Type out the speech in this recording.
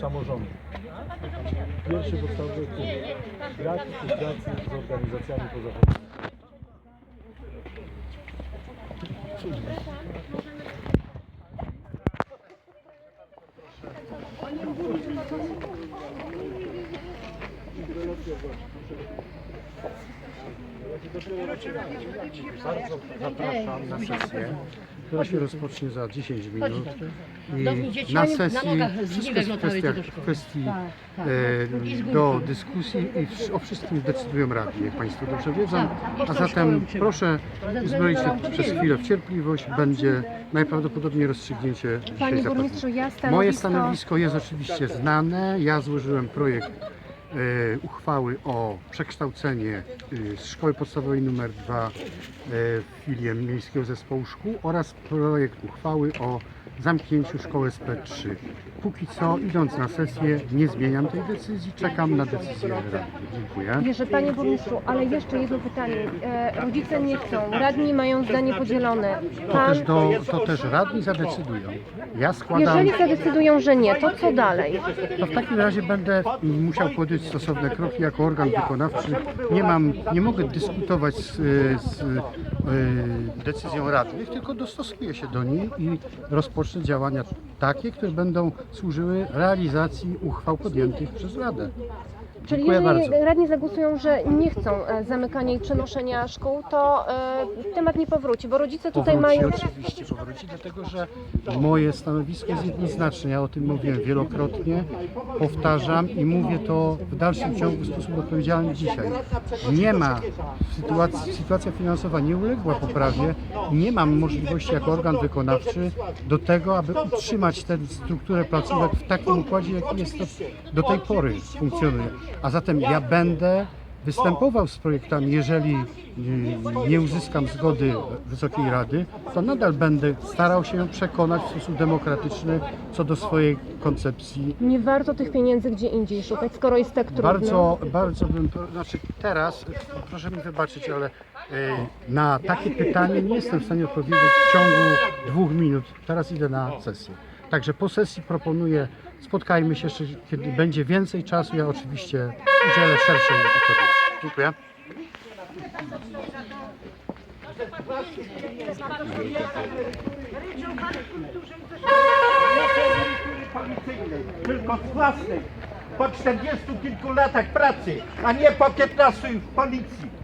samorządu. Pierwszy podstawowy punkt. Brak z organizacjami pozarządowymi. Bardzo zapraszam na sesję, która się rozpocznie za 10 minut. I na sesji wszystko jest w kwestiach, szkoły. kwestii Tak, tak. E, do dyskusji i o wszystkim decydują radni, jak Państwo dobrze wiedzą. Tak, A zatem proszę względu się przez chwilę w cierpliwość. Będzie najprawdopodobniej rozstrzygnięcie dzisiaj Panie zapewne. burmistrzu, ja stanowisko... Moje stanowisko jest oczywiście znane. Ja złożyłem projekt uchwały o przekształcenie e, szkoły podstawowej nr 2 e, w filię Miejskiego Zespołu Szkół oraz projekt uchwały o zamknięciu szkoły SP3. Póki co, idąc na sesję, nie zmieniam tej decyzji, czekam na decyzję Rady. Dziękuję. Wierzę, panie burmistrzu, ale jeszcze jedno pytanie. E, rodzice nie chcą, radni mają zdanie podzielone. To Pan, też, do, to też radni zadecydują. Ja składam... jeżeli zadecydują, że nie, to co dalej? To w takim razie będę musiał podjąć stosowne kroki jako organ wykonawczy. Nie mam, nie mogę dyskutować z, z e, decyzją radnych, tylko dostosuję się do niej i rozpocznę działania takie, które będą służyły realizacji uchwał podjętych przez Radę. Czyli Dziękuję jeżeli bardzo. radni zagłosują, że nie chcą e, zamykania i przenoszenia szkół, to e, temat nie powróci, bo rodzice tutaj Powróci, mają... oczywiście powróci, dlatego że moje stanowisko jest jednoznaczne. Ja o tym mówiłem wielokrotnie, powtarzam i mówię to w dalszym ciągu w sposób odpowiedzialny dzisiaj. Nie ma, sytuacji, sytuacja finansowa nie uległa poprawie, nie mam możliwości jako organ wykonawczy do tego, aby utrzymać tę strukturę placówek w takim układzie, jaki jest to do tej pory funkcjonuje. A zatem ja będę występował z projektami, jeżeli y, nie uzyskam zgody Wysokiej Rady, to nadal będę starał się przekonać w sposób demokratyczny co do swojej koncepcji. Nie warto tych pieniędzy gdzie indziej szukać, skoro jest tak trudno. Bardzo, bardzo bym, znaczy teraz, proszę mi wybaczyć, ale y, na takie pytanie nie jestem w stanie odpowiedzieć w ciągu dwóch minut. Teraz idę na sesję. Także po sesji proponuję, spotkajmy się jeszcze, kiedy będzie więcej czasu. Ja oczywiście udzielę szerszej odpowiedzi. Dziękuję. tylko z własnej. Po 40 kilku latach pracy, a nie po 15 w policji.